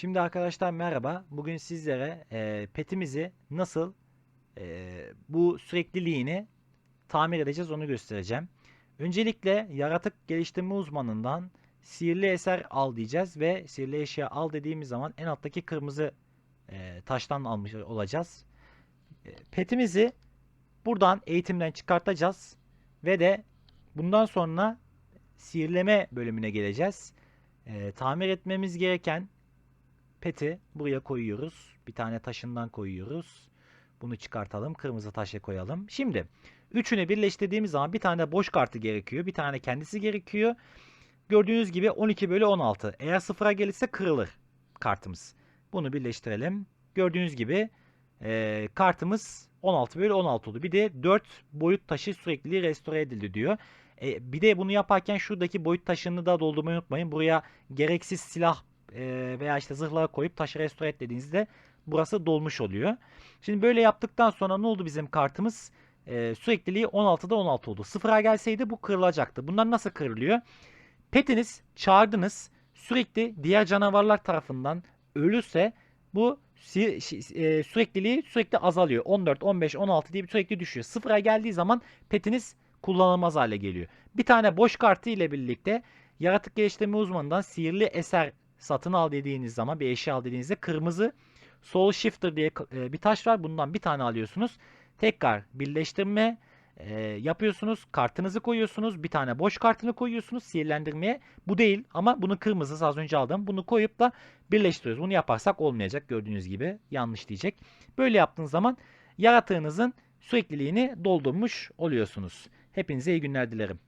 Şimdi arkadaşlar merhaba. Bugün sizlere e, petimizi nasıl e, bu sürekliliğini tamir edeceğiz onu göstereceğim. Öncelikle yaratık geliştirme uzmanından sihirli eser al diyeceğiz ve sihirli eşya al dediğimiz zaman en alttaki kırmızı e, taştan almış olacağız. E, petimizi buradan eğitimden çıkartacağız ve de bundan sonra sihirleme bölümüne geleceğiz. E, tamir etmemiz gereken peti buraya koyuyoruz. Bir tane taşından koyuyoruz. Bunu çıkartalım. Kırmızı taşa koyalım. Şimdi üçünü birleştirdiğimiz zaman bir tane boş kartı gerekiyor. Bir tane kendisi gerekiyor. Gördüğünüz gibi 12 bölü 16. Eğer sıfıra gelirse kırılır kartımız. Bunu birleştirelim. Gördüğünüz gibi e, kartımız 16 bölü 16 oldu. Bir de 4 boyut taşı sürekli restore edildi diyor. E, bir de bunu yaparken şuradaki boyut taşını da doldurmayı unutmayın. Buraya gereksiz silah e, veya işte zırhlara koyup taşı restore et dediğinizde burası dolmuş oluyor. Şimdi böyle yaptıktan sonra ne oldu bizim kartımız? E, sürekliliği 16'da 16 oldu. Sıfıra gelseydi bu kırılacaktı. Bunlar nasıl kırılıyor? Petiniz çağırdınız sürekli diğer canavarlar tarafından ölürse bu e, sürekliliği sürekli azalıyor. 14, 15, 16 diye sürekli düşüyor. Sıfıra geldiği zaman petiniz kullanılmaz hale geliyor. Bir tane boş kartı ile birlikte yaratık geliştirme uzmanından sihirli eser satın al dediğiniz zaman bir eşya al dediğinizde kırmızı Soul Shifter diye e, bir taş var. Bundan bir tane alıyorsunuz. Tekrar birleştirme e, yapıyorsunuz. Kartınızı koyuyorsunuz. Bir tane boş kartını koyuyorsunuz sihirlendirmeye. Bu değil ama bunu kırmızısı az önce aldım. Bunu koyup da birleştiriyoruz. Bunu yaparsak olmayacak gördüğünüz gibi. Yanlış diyecek. Böyle yaptığınız zaman yaratığınızın sürekliliğini doldurmuş oluyorsunuz. Hepinize iyi günler dilerim.